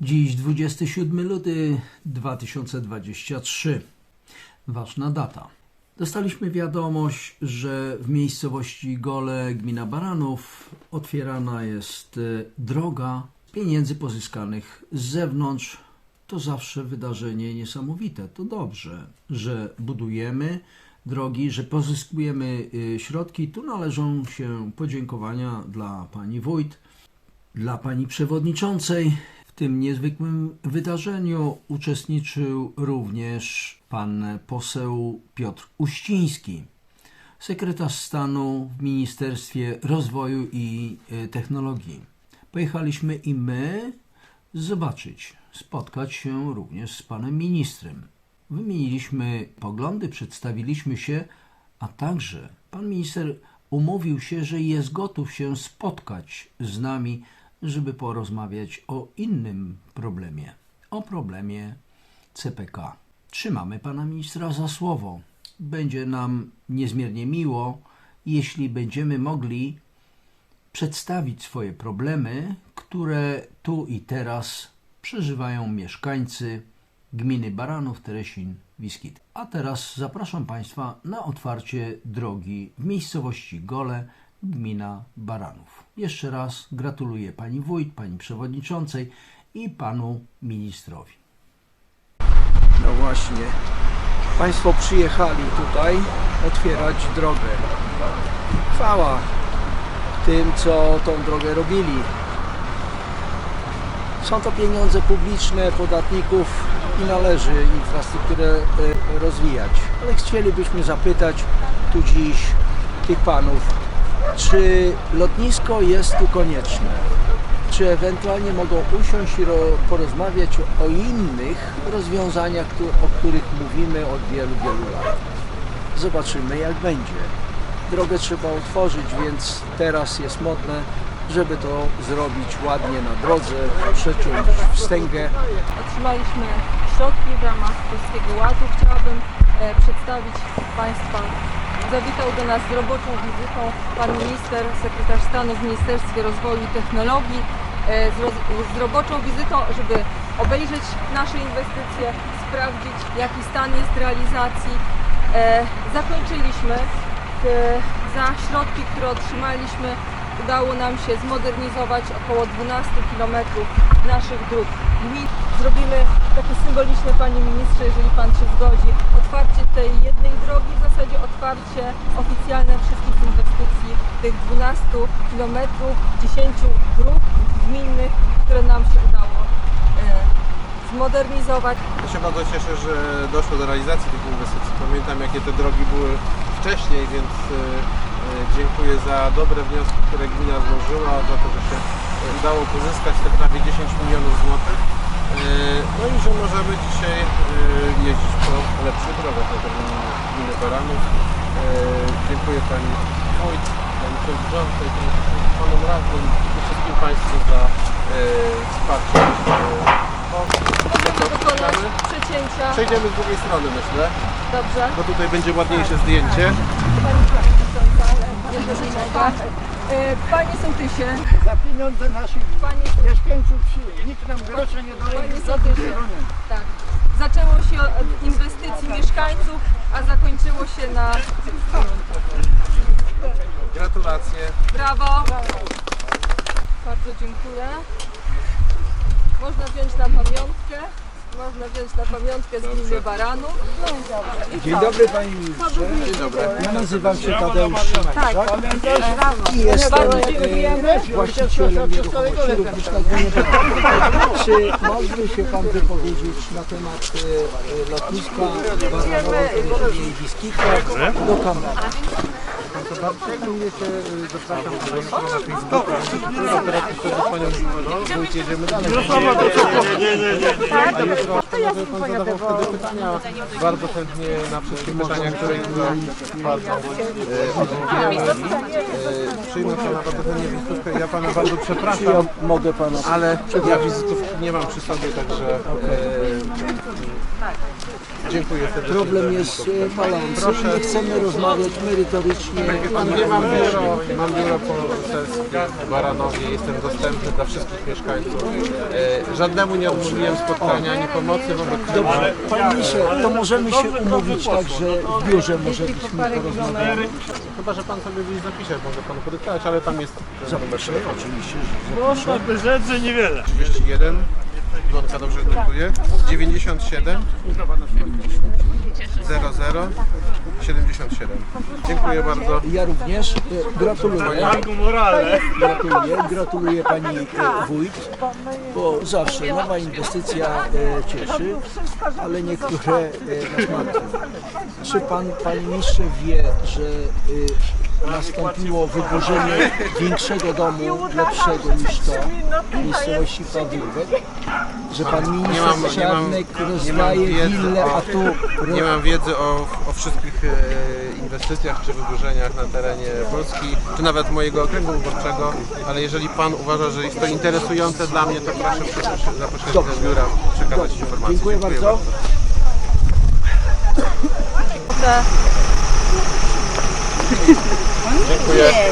Dziś 27 luty 2023. Ważna data. Dostaliśmy wiadomość, że w miejscowości Gole, gmina Baranów, otwierana jest e, droga pieniędzy pozyskanych z zewnątrz. To zawsze wydarzenie niesamowite. To dobrze, że budujemy drogi, że pozyskujemy e, środki. Tu należą się podziękowania dla pani wójt, dla pani przewodniczącej. Tym niezwykłym wydarzeniu uczestniczył również pan poseł Piotr Uściński, sekretarz stanu w Ministerstwie Rozwoju i e, Technologii. Pojechaliśmy i my zobaczyć, spotkać się również z panem ministrem. Wymieniliśmy poglądy, przedstawiliśmy się, a także pan minister umówił się, że jest gotów się spotkać z nami, żeby porozmawiać o innym problemie, o problemie CPK. Trzymamy pana ministra za słowo. Będzie nam niezmiernie miło, jeśli będziemy mogli przedstawić swoje problemy, które tu i teraz przeżywają mieszkańcy gminy Baranów, Teresin, Wiskit. A teraz zapraszam Państwa na otwarcie drogi w miejscowości Gole, gmina Baranów. Jeszcze raz gratuluję Pani Wójt, Pani Przewodniczącej i Panu Ministrowi. No właśnie. Państwo przyjechali tutaj otwierać drogę. Chwała tym, co tą drogę robili. Są to pieniądze publiczne podatników i należy infrastrukturę e, rozwijać. Ale chcielibyśmy zapytać tu dziś tych panów, czy lotnisko jest tu konieczne? Czy ewentualnie mogą usiąść i ro- porozmawiać o innych rozwiązaniach, o których mówimy od wielu, wielu lat? Zobaczymy jak będzie. Drogę trzeba otworzyć, więc teraz jest modne, żeby to zrobić ładnie na drodze, przeciąć wstęgę. Otrzymaliśmy środki w ramach Polskiego Ładu. Chciałabym e, przedstawić Państwa. Zawitał do nas z roboczą wizytą pan minister, sekretarz stanu w Ministerstwie Rozwoju i Technologii. e, Z, roz, z roboczą wizytą, żeby obejrzeć nasze inwestycje, sprawdzić jaki stan jest realizacji. E, Zakończyliśmy e, za środki, które otrzymaliśmy, udało nam się zmodernizować około 12 km naszych dróg. Zrobimy takie symboliczne, Panie Ministrze, jeżeli Pan się zgodzi, otwarcie tej jednej drogi, w zasadzie otwarcie oficjalne wszystkich inwestycji tych 12 km, 10 dróg gminnych, które nam się udało e, zmodernizować. Ja się bardzo cieszę, że doszło do realizacji tych inwestycji. Pamiętam jakie te drogi były wcześniej, więc e, e, dziękuję za dobre wnioski, które gmina złożyła, za to, że się e, udało pozyskać te prawie 10 milionów złotych. E, No i że możemy dzisiaj e, jeździć po lepszych drogach na terenie gminy Baranów. E, Dziękuję Pani Wójt, Pani Przewodniczącej, Panom Radnym i wszystkim Państwu za wsparcie. O, Możemy dokonać Czekamy. przecięcia. Przejdziemy z drugiej strony, myślę, Dobrze. bo tutaj będzie ładniejsze zdjęcie. Życzenie. E, Panie Sołtysie, Za pieniądze naszych Panie mieszkańców wsi. Nikt nam grosza nie daje, Panie Sołtysie, tak. Zaczęło się od inwestycji mieszkańców, a zakończyło się na Gratulacje. brawo. Bardzo dziękuję. Można wziąć na pamiątkę. Można wziąć na pamiątkę z gminy Baranów. Dzień dobry Panie Ministrze. Dzień dobry. Ja nazywam się Tadeusz Szymańczak i jestem Bardzo e, dziękujemy. właścicielem gminie Baranów. Czy mógłby się Pan wypowiedzieć na temat e, e, lotniska Baranowa i Biskita do y, zapraszam do jutro na Facebooka. A teraz jeszcze z Panią Wójt jedziemy dalej. A jutro żeby Pan zadawał wtedy pytania. Bardzo chętnie na wszystkie pytania, które bardzo odpowiemy. E, Przyjmę Pana bardzo chętnie wizytówkę. Ja Pana bardzo przepraszam. ja mogę Pana Ale ja wizytówki nie mam przy sobie, także e, dziękuję serdecznie. Problem jest e, palący. Proszę. My chcemy rozmawiać merytorycznie wie pan, nie mam biuro, mam biuro poselskie w Baranowie, jestem dostępny dla wszystkich mieszkańców. E, żadnemu nie odmówiłem spotkania ani pomocy wobec Dobrze, panie ministrze, to możemy się umówić tak, że w biurze może byśmy porozmawiali. Chyba, że pan sobie gdzieś zapisze, mogę panu podyktować, ale tam jest Zapiszę, oczywiście. Można by rzec, że niewiele. 31, dzwonka dobrze notuję, 97 00 77. Dziękuję bardzo. Ja również e, gratuluję. Gratuluję, gratuluję pani e, wójt, bo zawsze nowa inwestycja e, cieszy, ale niektóre e, nas martwią. Czy pan, panie ministrze wie, że e, nastąpiło wyburzenie większego domu, lepszego niż to w miejscowości Pawłówek? Że pan Nie minister mam, nie mam, Czarnek nie mam rozdaje wiedzy willę, o, a tu... nie mam wiedzy o, o wszystkich e, inwestycjach czy wyburzeniach na terenie Polski, czy nawet mojego okręgu wyborczego, ale jeżeli Pan uważa, że jest to interesujące dla mnie, to proszę zaproszę- zaproszę do biura, przekazać informacje. Dziękuję bardzo. Te Dziękuję.